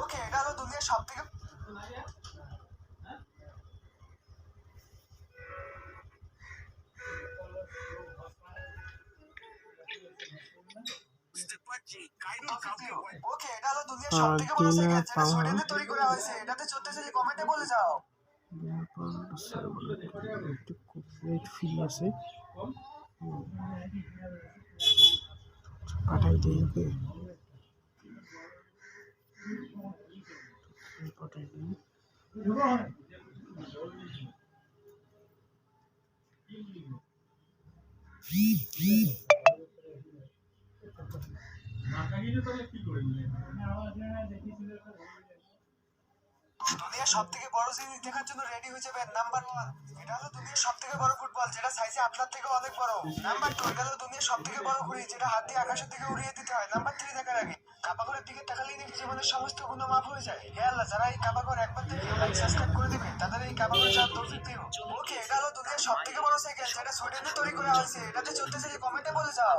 ওকে এটা হলো দুনিয়ার সব থেকে ওকে এটা হলো দুনিয়ার সব বড় সাইকেল যেটা সুইডেনে তৈরি করা হয়েছে এটাতে চড়তে চাইলে কমেন্টে বলে যাও একটু কপিরাইট আছে পাঠাই দিই ওকে। পাঠাই দিই। দুনিয়ার সব থেকে বড় জিনিস দেখার জন্য রেডি হয়ে যাবেন নাম্বার ওয়ান দুনিয়ার সব থেকে বড় ফুটবল, যেটা সাইজে আপনার থেকে অনেক বড়। নাম্বার টু দুনিয়ার সব থেকে বড় ঘুড়ি, যেটা হাত দিয়ে আকাশের দিকে উড়িয়ে দিতে হয়। নাম্বার থ্রি দেখার আগে কাপাগরের দিকে তাকালেই নাকি জীবনের সমস্ত গুণ মাফ হয়ে যায়। হে যারা এই কাপাগর একবার দেখে লাইক করে দিবে, তাদের এই ওকে এটা হলো দুনিয়ার সব থেকে বড় সাইকেল যেটা সুইডেনে তৈরি করা হয়েছে। এটাতে চলতে চাইলে কমেন্টে বলে যাও।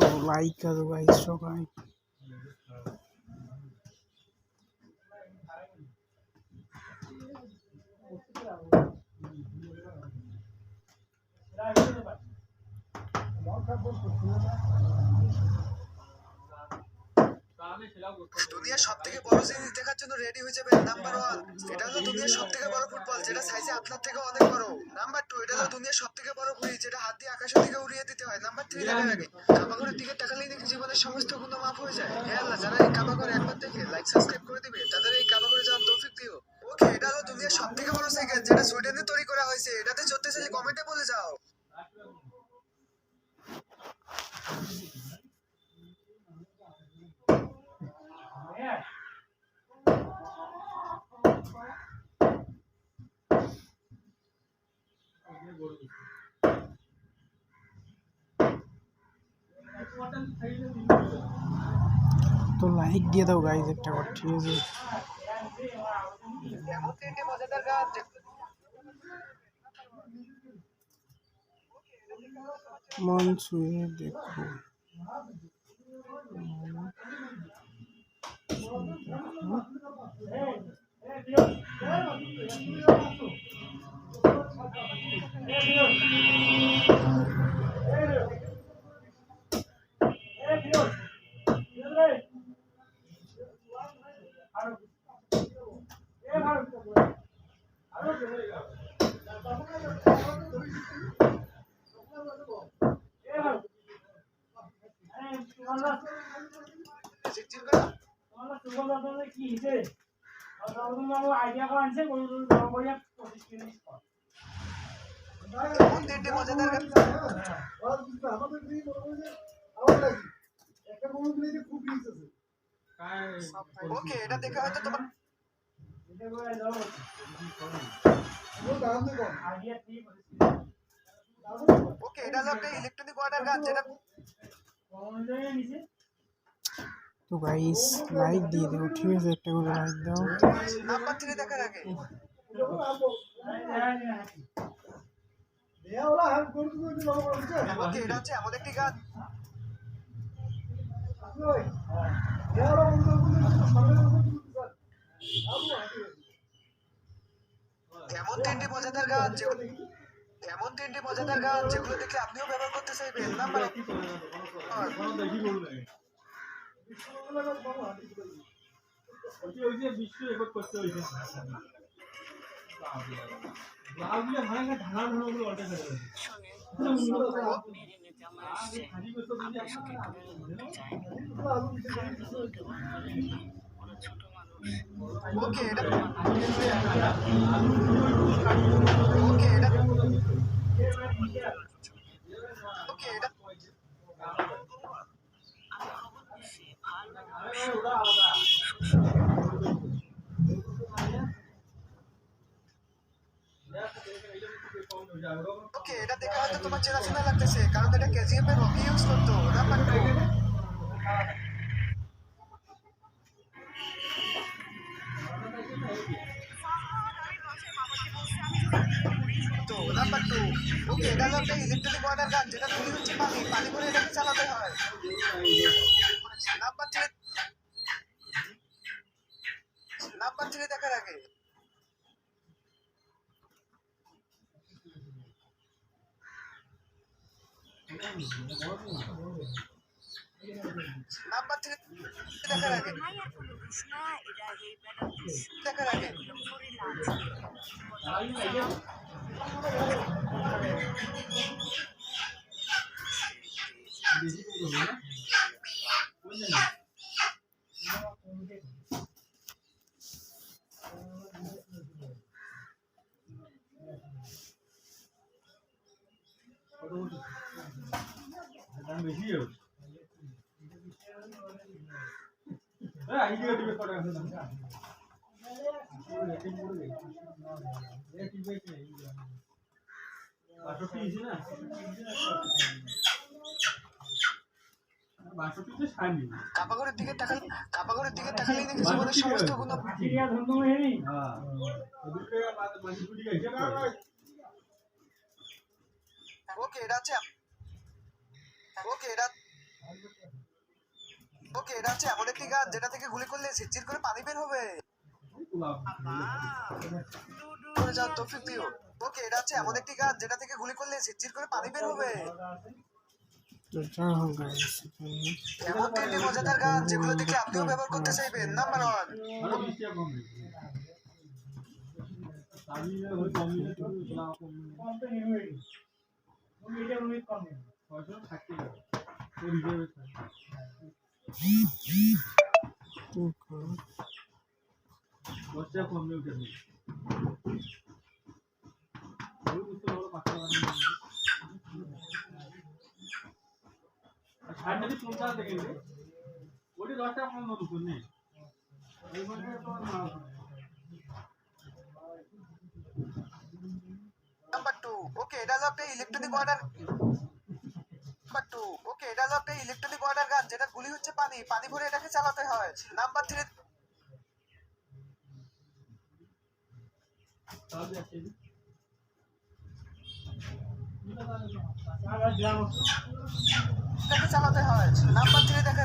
তো লাইক করো গাইস সবাই দুনিয়ার সব থেকে বড় জিনিস দেখার জন্য রেডি হয়ে যাবেন নাম্বার ওয়ান এটা হলো দুনিয়ার সব থেকে বড় ফুটবল যেটা সাইজে আপনার থেকে অনেক বড়। নাম্বার টু এটা হলো দুনিয়ার সব থেকে বড় ঘুড়ি, যেটা হাত দিয়ে আকাশের দিকে উড়িয়ে দিতে হয়। নাম্বার থ্রি দেখার আগে কাবাগরের দিকে তাকালেই নাকি জীবনের সমস্ত গুণ মাফ হয়ে যায়। হে আল্লাহ, যারা এই কাবাগর একবার দেখে লাইক সাবস্ক্রাইব করে দিবে, তাদের এই কাবাগরে যাওয়ার তৌফিক দিও। ওকে, এটা হলো দুনিয়ার সব থেকে বড় সাইকেল যেটা সুইডেনে তৈরি করা হয়েছে। এটাতে চড়তে চাইলে কমেন্টে বলে যাও। তো লাইক দিয়ে দাও গাইজ একটা করে ঠিক আছে? মন ছুঁয়ে দেখো। ঝিকঝিক করে এমন তিনটি মজাদার গান ওকে এটা দেখে হয়তো তোমার ওকে এটা হলো একটা ইলেকট্রনিক ওয়াটার গান যেটা তো গাইস লাইক দিয়ে দাও ঠিক আছে একটা করে লাইক দাও। নাম্বার থ্রি দেখার আগে। ওকে এটা হচ্ছে এমন একটি গান এমন তিনটি মজাদার গান যেগুলো এমন তিনটি মজাদার গান যেগুলো দেখে আপনিও ব্যবহার করতে চাইবেন নাম্বার বিশ্ব রেকর্ড করতে হয়েছে আমার আসছে। আপনার সাথে একটু বলতে চাই খারাপ বলতে পারেন ওরা ছোট মানুষ। ওকে এটা ওকে এটা ওকে এটা আমি খবর দিচ্ছি ভালো ওরা আলাদা ওকে এটা হয়তো তোমার লাগতেছে। কারণ এটা কেজিএফ এর ইউজ করতো তো টু ওকে, এটা ইলেকট্রনিক ওয়াটার যেটা গুলি হচ্ছে পানি। করে এটাকে চালাতে হয়। নাম্বার থ্রি নাম্বার থ্রি দেখার আগে। নাম্বার থ্রি দেখার আগে দেখার আগে বেশি করে দেবো না কোন জায়গায়? কত বলছিস? দাম বেশি হবে। এই, idea দিবে কত আছে দাম? rating করবে। এই টিপে কি? বাষট্টি ইঞ্চি না? বাষট্টি তো কাপাগরের দিকে তাকালে কাপাগরের দিকে তাকালেই দেখি জীবনের সমস্ত গুণ ওকে, এটা আছে ওকে, এটা ওকে, এটা আছে এমন একটি গান যেটা থেকে গুলি করলে ঝিরঝির করে পানি বের হবে। ওকে, এটা আছে এমন একটি গান যেটা থেকে গুলি করলে ঝিরঝির করে পানি বের হবে। এমন তিনটি মজাদার গান যেগুলো দেখে আপনিও ব্যবহার করতে চাইবেন। নাম্বার ওয়ান আরও বৃষ্টি কম থাকে। আর ষাট যদি পঞ্চাশ দেখে ওটি দশ টাকা কম নেবে নেই। ওই পয়সা তোমার ওকে, এটা হলো একটা electronic water number two okay, এটা হলো একটা ইলেকট্রনিক ওয়াটার গান, যেটা গুলি হচ্ছে পানি। পানি ভরে এটাকে চালাতে হয়। Number three. এটাকে চালাতে হয়। নাম্বার থ্রি দেখে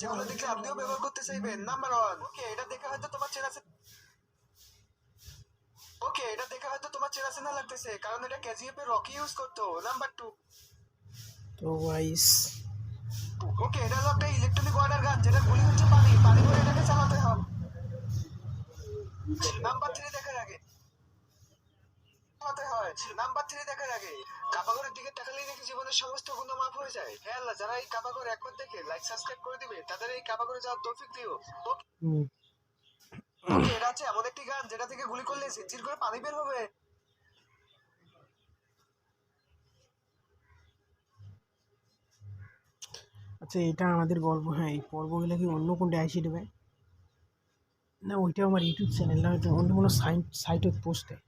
যেগুলো দেখে আপনিও ব্যবহার করতে চাইবেন। নাম্বার ওয়ান ওকে এটা দেখে হয়তো তোমার চেনা ওকে এটা দেখে হয়তো তোমার চেনা চেনা লাগতেছে কারণ এটা কেজিএফ এর রকি ইউজ করতো। নাম্বার টু তো গাইস ওকে এটা হলো একটা ইলেকট্রনিক ওয়াটার গান যেটা গুলি হচ্ছে পানি। পানি ভরে এটাকে চালাতে হবে নাম্বার থ্রি দেখার আগে। চালাতে হয়। নাম্বার থ্রি দেখার আগে কাবাগরের দিকে তাকালেই নাকি জীবনের সমস্ত গুণ মাফ হয়ে যায়। হে আল্লাহ যারা এই কাবাগর একবার দেখে লাইক সাবস্ক্রাইব করে দিবে তাদের এই কাবাগরে যাওয়ার তৌফিক দিও। এটা আছে এমন একটি গান যেটা থেকে গুলি করলে করে পানি বের হবে। আচ্ছা এটা আমাদের গল্প হ্যাঁ এই পর্বগুলো কি অন্য কোনটা আইসি দেবে না ওইটা আমার ইউটিউব চ্যানেল না হয়তো অন্য কোনো সাইট সাইটে পোস্ট দেয়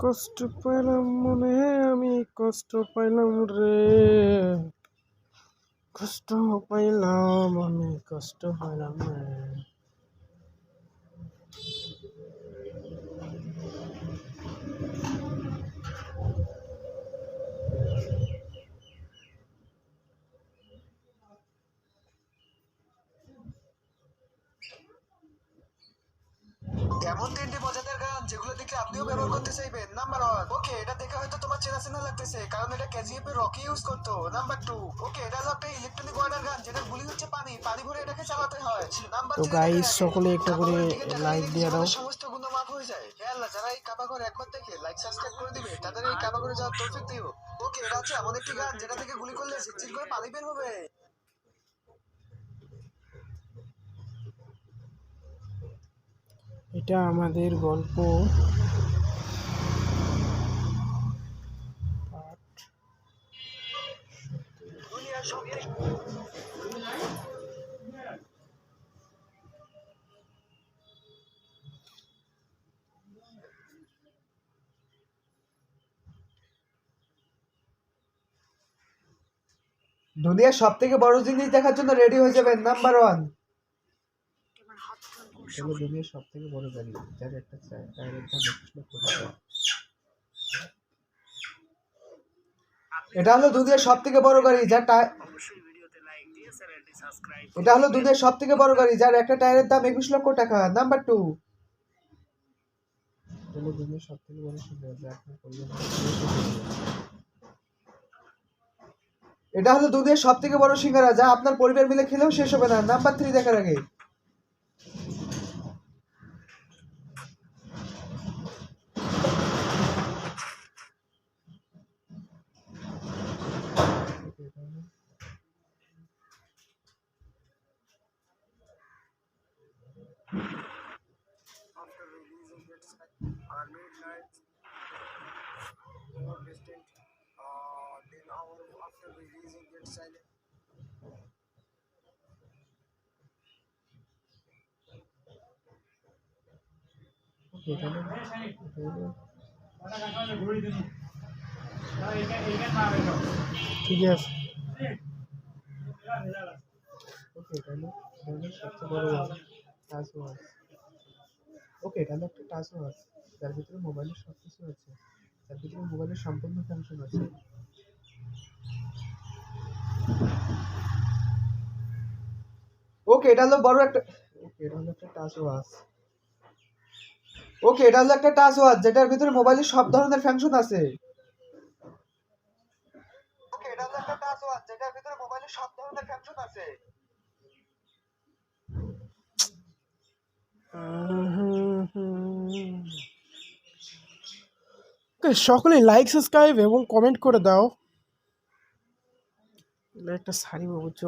কষ্ট পাইলাম মনে, আমি কষ্ট পাইলাম রে। কষ্ট পাইলাম, আমি কষ্ট পাইলাম রে। মজাদার গান যেগুলো দেখে আপনিও ব্যবহার করতে চাইবেন। নাম্বার ওয়ান ওকে এটা দেখে হয়তো তোমার চেনা চেনা লাগতেছে কারণ এটা কেজিএফ এর রকি ইউজ করতো। নাম্বার টু ওকে এটা হলো একটা ইলেকট্রনিক ওয়াটার গান যেটা গুলি হচ্ছে পানি পানি ভরে এটাকে চালাতে হয়। নাম্বার তো guys, সকলে একটা করে like দিয়ে দাও। সমস্ত গুণ মাফ হয়ে যায়। হে আল্লাহ যারা এই কাবাগর একবার দেখে লাইক সাবস্ক্রাইব করে দিবে তাদের এই কাবাগরে যাওয়ার তৌফিক দিও। ওকে এটা হচ্ছে এমন একটি গান যেটা থেকে গুলি করলে ঝিরঝির করে পানি বের হবে। এটা আমাদের গল্প। দুনিয়ার সব থেকে বড় জিনিস দেখার জন্য রেডি হয়ে যাবেন নাম্বার ওয়ান হলো দুনিয়ার সব থেকে বড় গাড়ি যার একটা টায়ারের দাম একশো লক্ষ টাকা এটা হলো দুনিয়ার সব থেকে বড় গাড়ি যার এটা হলো দুনিয়ার সব থেকে বড় গাড়ি যার একটা টায়ারের দাম একুশ লক্ষ টাকা নাম্বার টু হলো দুনিয়ার সব থেকে বড় সুন্দর যা আপনার পরিবার এটা হলো দুধের সব থেকে বড় সিঙ্গারা যা আপনার পরিবার মিলে খেলেও শেষ হবে না নাম্বার থ্রি দেখার আগে। After releasing its Army knights, more distant uh, then our after releasing its silent. Okay, ঠিক আছে। ওকে এটা হলো সবচেয়ে বড় টাচ ওকে এটা একটা টাচ ওয়াচ যার ভিতরে মোবাইলের সব কিছু আছে, যার ভিতরে মোবাইলের সম্পূর্ণ ফাংশন আছে। ওকে এটা হলো বড় একটা ওকে এটা হলো একটা টাচ ওয়াচ ওকে এটা হলো একটা টাচ ওয়াচ যেটার ভিতরে মোবাইলের সব ধরনের ফাংশন আছে ওকে এটা হলো একটা যেটার ভিতরে মোবাইলের সব ধরনের ফাংশন আছে। সকলে লাইক সাবস্ক্রাইব এবং কমেন্ট করে দাও। একটা শাড়ি বুঝছ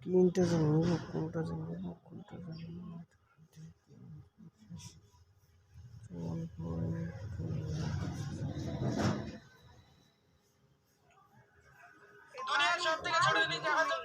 তিনটে যে কোনটা যে কোনটা দুনিয়ার সব থেকে ছোট জিনিস দেখার জন্য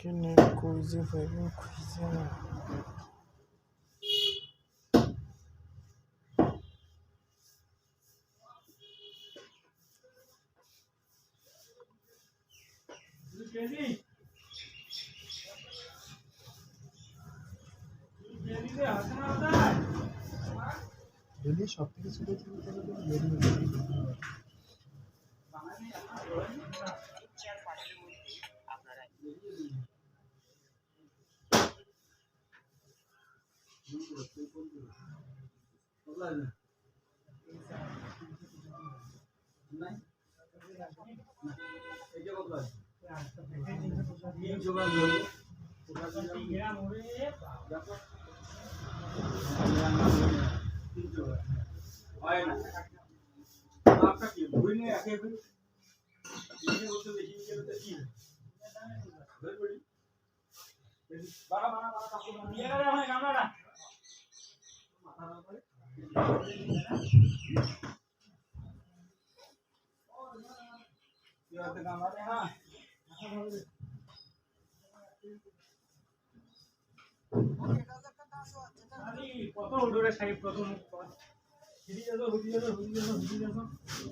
Que nem coisa vai uma coisa. KG কেজিতে হাতে না ওটাই যদি সব থেকে ছোট ছিল তাহলে হয় না আপনার কি বই নিয়ে একে হিন্দি বলতে দেখি হিন্দি কি বাড়া বাড়া বাড়া কাপড় নিয়ে গেলে হয় গামলাটা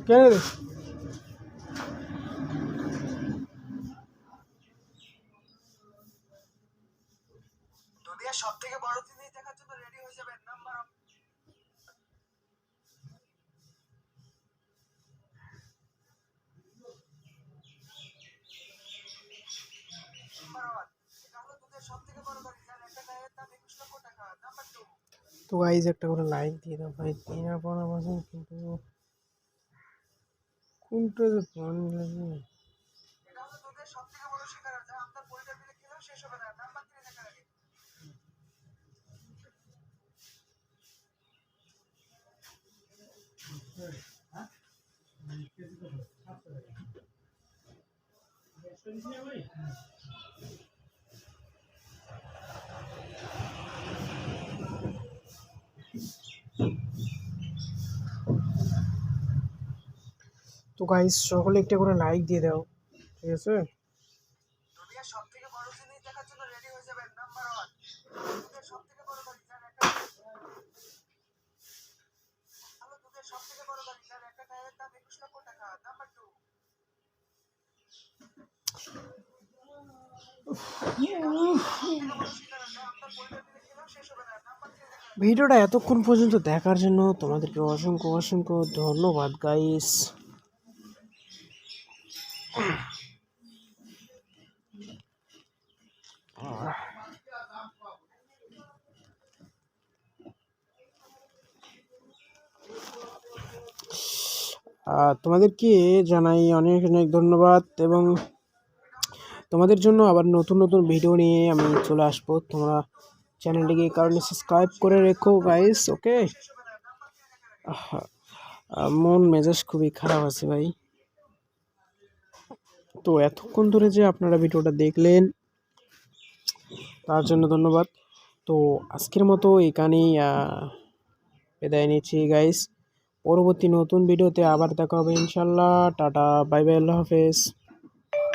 কেন দুনিয়ার সব থেকে বড় জিনিস দেখার জন্য রেডি হয়ে যাবেন নাম্বার নাম্বার ওয়ান এটা হলো দুনিয়ার সব থেকে বড় গাড়ি যার একটা টায়ারের দাম একুশ লক্ষ টাকা নাম্বার টু তো গাইজ একটা করে লাইক দিয়ে দাও ভাই। তিন পনেরো পার্সেন্ট কিন্তু কোনটা যে পানি লাগে এটা তো গাইস সকলে একটা করে লাইক দিয়ে দাও ঠিক আছে? ভিডিওটা এতক্ষণ পর্যন্ত দেখার জন্য তোমাদেরকে অসংখ্য অসংখ্য ধন্যবাদ গাইস তোমাদেরকে জানাই অনেক অনেক ধন্যবাদ এবং তোমাদের জন্য আবার নতুন নতুন ভিডিও নিয়ে আমি চলে আসব। তোমরা চ্যানেলটিকে কারণে সাবস্ক্রাইব করে রেখো গাইস ওকে মন মেজাজ খুবই খারাপ আছে ভাই। তো এতক্ষণ ধরে যে আপনারা ভিডিওটা দেখলেন, তার জন্য ধন্যবাদ। তো আজকের মতো এখানেই বিদায় নিচ্ছি গাইস পরবর্তী নতুন ভিডিওতে আবার দেখা হবে ইনশাল্লাহ। টাটা, বাই বাই, আল্লাহ হাফেজ।